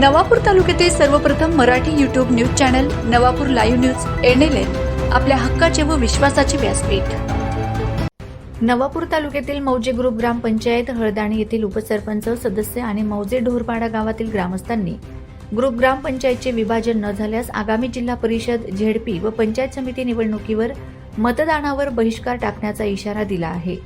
नवापूर तालुक्यातील सर्वप्रथम Marathi YouTube news channel Navapur live news N आपल्या हक्काचे व विश्वासाचे व्यासपीठ. नवापूर तालुक्यातील मौजे ग्रुप ग्रामपंचायत हळदाणी येथील उपसरपंच सदस्य आणि मौजे ढोरपाडा गावातील ग्रामस्थांनी ग्रुप ग्रामपंचायतचे विभाजन न झाल्यास आगामी जिल्हा परिषद झेडपी व पंचायत समिती निवडणुकीवर मतदानावर बहिष्कार टाकण्याचा इशारा दिला आहे.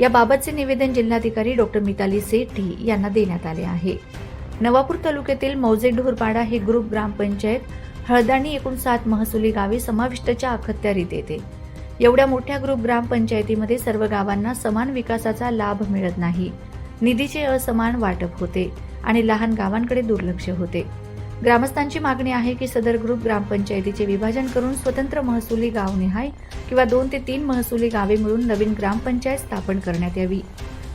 याबाबतचे निवेदन जिल्हाधिकारी डॉक्टर मिताली सेठी यांना देण्यात आले आहे. नवापूर तालुक्यातील मौजे ढोरपाडा हे ग्रुप ग्रामपंचायत हळदाणी एकूण सात महसुली गावे समाविष्टच्या अखत्यारीत येते. एवढ्या मोठ्या ग्रुप ग्रामपंचायतीमध्ये सर्व गावांना समान विकासाचा लाभ मिळत नाही. निधीचे असमान वाटप होते आणि लहान गावांकडे दुर्लक्ष होते. ग्रामस्थांची मागणी आहे की सदर ग्रुप ग्रामपंचायतीचे विभाजन करून स्वतंत्र महसुली गाव निहाय किंवा दोन ते तीन महसुली गावे मिळून नवीन ग्रामपंचायत स्थापन करण्यात यावी.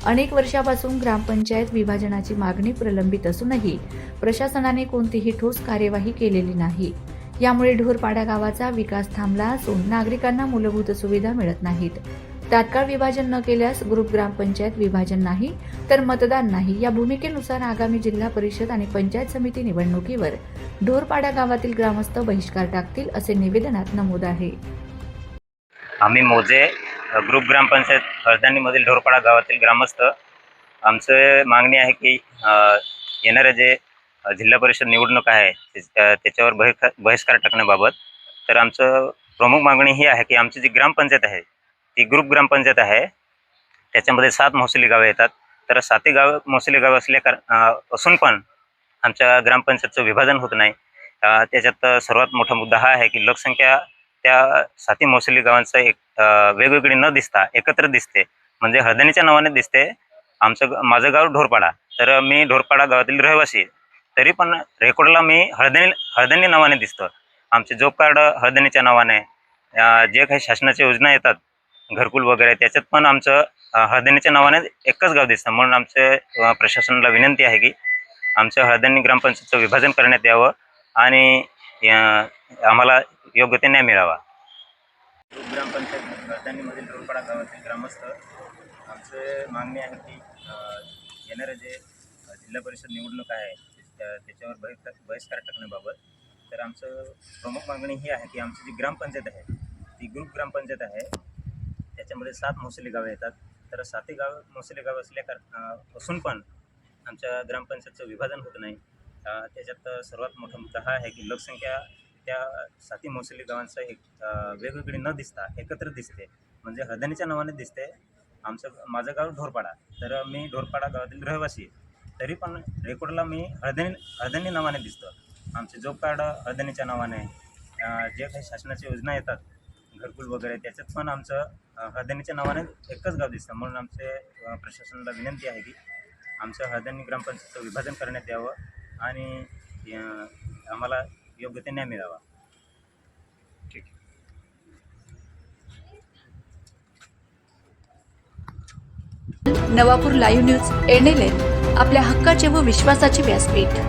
अनेक वर्षापासून ग्रामपंचायत विभाजनाची मागणी प्रलंबित असूनही प्रशासनाने कोणतीही ठोस कार्यवाही केलेली नाही. यामुळे ढोरपाडा गावाचा विकास थांबला असून नागरिकांना मूलभूत सुविधा मिळत नाहीत. तात्काळ विभाजन न केल्यास ग्रुप ग्रामपंचायत विभाजन नाही तर मतदान नाही. या भूमिकेनुसार आगामी जिल्हा परिषद आणि पंचायत समिती निवडणुकीवर ढोरपाडा गावातील ग्रामस्थ बहिष्कार टाकतील असे निवेदनात नमूद आहे. आम्ही मोजे ग्रुप ग्रामपंचायत हळदाणीमधील ढोरपाडा गावातील ग्रामस्थ आमचं मागणी आहे की येणारे येणाऱ्या जे जिल्हा परिषद निवडणूक आहे त्याच्यावर बहिष्कार बहिष्कार टाकण्याबाबत तर आमचं प्रमुख मागणी ही आहे की आमची जी ग्रामपंचायत आहे ती ग्रुप ग्रामपंचायत आहे त्याच्यामध्ये सात महसुली गावे येतात. तर सातही गाव महसुली गावं असल्या कार असून पण आमच्या ग्रामपंचायतचं विभाजन होत नाही. त्याच्यात सर्वात मोठा मुद्दा हा आहे की लोकसंख्या त्या साती मोसली गावांचं एक वेगवेगळी न दिसता एकत्र दिसते. म्हणजे हळदणीच्या नावाने दिसते आमचं माझं गाव ढोरपाडा. तर मी ढोरपाडा गावातील रहिवासी आहे. तरी पण रेकॉर्डला मी हळदणी हळदणी नावाने दिसतो. आमचे जॉब कार्ड हळदणीच्या नावाने जे काही शासनाच्या योजना येतात घरकुल वगैरे त्याच्यात पण आमचं हळदणीच्या नावाने एकच गाव दिसतं. म्हणून आमचे प्रशासनाला विनंती आहे की आमचं हळदणी ग्रामपंचायतचं विभाजन करण्यात यावं. आणि आम्हाला योग्य ते न्याय मिळावा. ग्रामपंचायत राजधानीमधील रोडपाडा गावातील ग्रामस्थ आमचे मागणी आहे की अ, येणारं जे जिल्हा परिषद निवडणूक आहे त्या- त्याच्यावर बहिष्कार बहिष्कार टाकण्याबाबत तर आमचं प्रमुख मागणी ही आहे की आमची जी ग्रामपंचायत आहे ती ग्रुप ग्रामपंचायत आहे त्याच्यामध्ये सात मोसली गावे येतात. तर सातही गाव मोसली गाव असल्या कार असून पण आमच्या ग्रामपंचायतचं विभाजन होत नाही. त्याच्यात सर्वात मोठा मुद्दा हा आहे की लोकसंख्या त्या साती मोसली गावांचं एक वेगवेगळी न दिसता एकत्र दिसते. म्हणजे हळदणीच्या नावाने दिसते. आमचं माझं गाव ढोरपाडा. तर मी ढोरपाडा गावातील रहिवासी तरी पण रेकॉर्डला मी हळदणी हळदणी नावाने दिसतो. आमचे जॉब कार्ड हळदणीच्या नावाने जे काही शासनाच्या योजना येतात घरकुल वगैरे त्याच्यात पण आमचं हळदणीच्या नावाने एकच गाव दिसतं. म्हणून आमचे प्रशासनाला विनंती आहे की आमचं हळदणी ग्रामपंचायतचं विभाजन करण्यात यावं. आणि आम्हाला योग्य ते न्याय मिळावा. ठीक. नवापूर लाईव्ह न्यूज एन आपल्या हक्काचे व विश्वासाचे व्यासपीठ.